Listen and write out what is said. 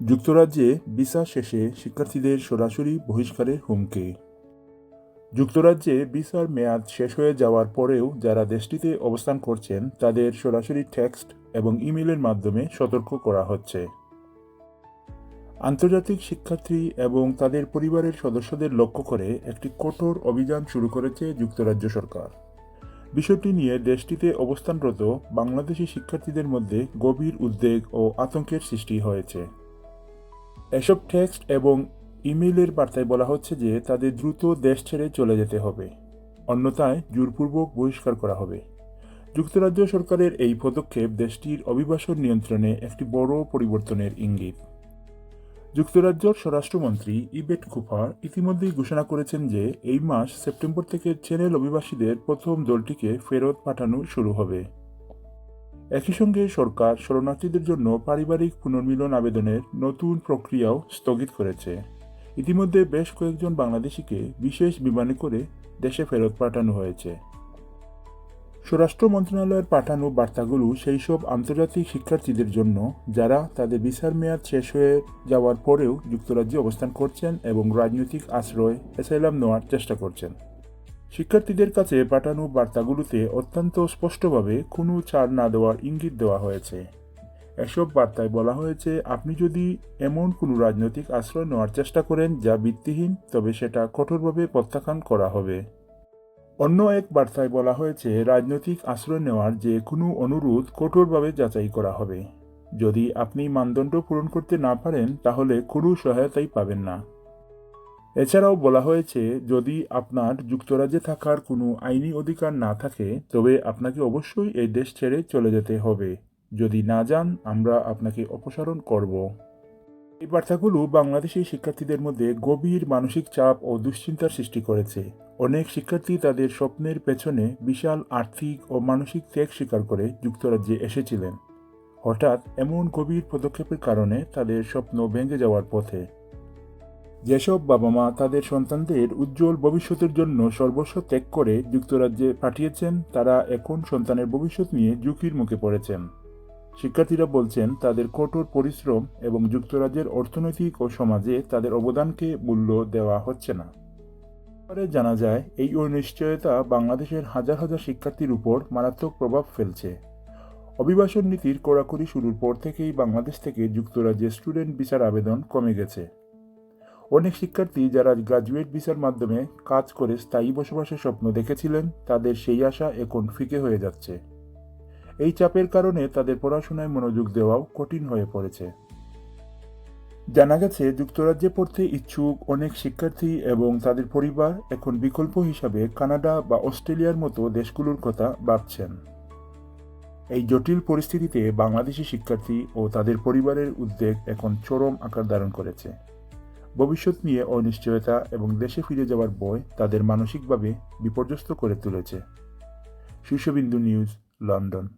যুক্তরাজ্যে ভিসা শেষে শিক্ষার্থীদের সরাসরি বহিষ্কারের হুমকি। যুক্তরাজ্যে ভিসার মেয়াদ শেষ হয়ে যাওয়ার পরেও যারা দেশটিতে অবস্থান করছেন, তাদের সরাসরি টেক্সট এবং ইমেলের মাধ্যমে সতর্ক করা হচ্ছে। আন্তর্জাতিক শিক্ষার্থী এবং তাদের পরিবারের সদস্যদের লক্ষ্য করে একটি কঠোর অভিযান শুরু করেছে যুক্তরাজ্য সরকার। বিষয়টি নিয়ে দেশটিতে অবস্থানরত বাংলাদেশি শিক্ষার্থীদের মধ্যে গভীর উদ্বেগ ও আতঙ্কের সৃষ্টি হয়েছে। এসব টেক্সট এবং ইমেইলের বার্তায় বলা হচ্ছে যে তাদের দ্রুত দেশ ছেড়ে চলে যেতে হবে। অন্যথায় জোরপূর্বক বহিষ্কার করা হবে। যুক্তরাজ্য সরকারের এই পদক্ষেপ দেশটির অভিবাসন নিয়ন্ত্রণে একটি বড় পরিবর্তনের ইঙ্গিত। যুক্তরাজ্যের স্বরাষ্ট্রমন্ত্রী ইবেট কুপার ইতিমধ্যেই ঘোষণা করেছেন যে এই মাস সেপ্টেম্বর থেকে চ্যানেল অভিবাসীদের প্রথম দলটিকে ফেরত পাঠানো শুরু হবে। একই সঙ্গে সরকার শরণার্থীদের জন্য পারিবারিক পুনর্মিলন আবেদনের নতুন প্রক্রিয়াও স্থগিত করেছে। ইতিমধ্যে বেশ কয়েকজন বাংলাদেশিকে বিশেষ বিমানে করে দেশে ফেরত পাঠানো হয়েছে। স্বরাষ্ট্র মন্ত্রণালয়ের পাঠানো বার্তাগুলো সেই সব আন্তর্জাতিক শিক্ষার্থীদের জন্য, যারা তাদের ভিসার মেয়াদ শেষ হয়ে যাওয়ার পরেও যুক্তরাজ্যে অবস্থান করছেন এবং রাজনৈতিক আশ্রয়, অ্যাসাইলাম নেওয়ার চেষ্টা করছেন। শিক্ষার্থীদের কাছে পাঠানো বার্তাগুলোতে অত্যন্ত স্পষ্টভাবে কোনো ছাড় না দেওয়ার ইঙ্গিত দেওয়া হয়েছে। এসব বার্তায় বলা হয়েছে, আপনি যদি এমন কোনো রাজনৈতিক আশ্রয় নেওয়ার চেষ্টা করেন যা ভিত্তিহীন, তবে সেটা কঠোরভাবে প্রত্যাখ্যান করা হবে। অন্য এক বার্তায় বলা হয়েছে, রাজনৈতিক আশ্রয় নেওয়ার যে কোনো অনুরোধ কঠোরভাবে যাচাই করা হবে। যদি আপনি মানদণ্ড পূরণ করতে না পারেন, তাহলে কোনো সহায়তাই পাবেন না। এছাড়াও বলা হয়েছে, যদি আপনার যুক্তরাজ্যে থাকার কোনো আইনি অধিকার না থাকে, তবে আপনাকে অবশ্যই এই দেশ ছেড়ে চলে যেতে হবে। যদি না যান, আমরা আপনাকে অপসারণ করব। এই বার্তাগুলো বাংলাদেশি শিক্ষার্থীদের মধ্যে গভীর মানসিক চাপ ও দুশ্চিন্তার সৃষ্টি করেছে। অনেক শিক্ষার্থী তাদের স্বপ্নের পেছনে বিশাল আর্থিক ও মানসিক ত্যাগ স্বীকার করে যুক্তরাজ্যে এসেছিলেন। হঠাৎ এমন গভীর পদক্ষেপের কারণে তাদের স্বপ্ন ভেঙে যাওয়ার পথে যেসব বাবা মা তাদের সন্তানদের উজ্জ্বল ভবিষ্যতের জন্য সর্বস্ব ত্যাগ করে যুক্তরাজ্যে পাঠিয়েছেন, তারা এখন সন্তানের ভবিষ্যৎ নিয়ে ঝুঁকির মুখে পড়েছেন। শিক্ষার্থীরা বলছেন, তাদের কঠোর পরিশ্রম এবং যুক্তরাজ্যের অর্থনৈতিক ও সমাজে তাদের অবদানকে মূল্য দেওয়া হচ্ছে না। পরে জানা যায়, এই অনিশ্চয়তা বাংলাদেশের হাজার হাজার শিক্ষার্থীর উপর মারাত্মক প্রভাব ফেলছে। অভিবাসন নীতির কড়াকড়ি শুরুর পর থেকেই বাংলাদেশ থেকে যুক্তরাজ্যে স্টুডেন্ট ভিসার আবেদন কমে গেছে। অনেক শিক্ষার্থী যারা গ্রাজুয়েট ভিসার মাধ্যমে কাজ করে স্থায়ী বসবাসের স্বপ্ন দেখেছিলেন, তাদের সেই আশা এখন ফিকে হয়ে যাচ্ছে। এই চাপের কারণে তাদের পড়াশোনায় মনোযোগ দেওয়াও কঠিন হয়ে পড়েছে। জানা গেছে, যুক্তরাজ্যে পড়তে ইচ্ছুক অনেক শিক্ষার্থী এবং তাদের পরিবার এখন বিকল্প হিসাবে কানাডা বা অস্ট্রেলিয়ার মতো দেশগুলোর কথা ভাবছেন। এই জটিল পরিস্থিতিতে বাংলাদেশি শিক্ষার্থী ও তাদের পরিবারের উদ্বেগ এখন চরম আকার ধারণ করেছে। ভবিষ্যৎ নিয়ে অনিশ্চয়তা এবং দেশে ফিরে যাওয়ার বয় তাদের মানসিকভাবে বিপর্যস্ত করে তুলেছে। শীর্ষবিন্দু নিউজ, লন্ডন।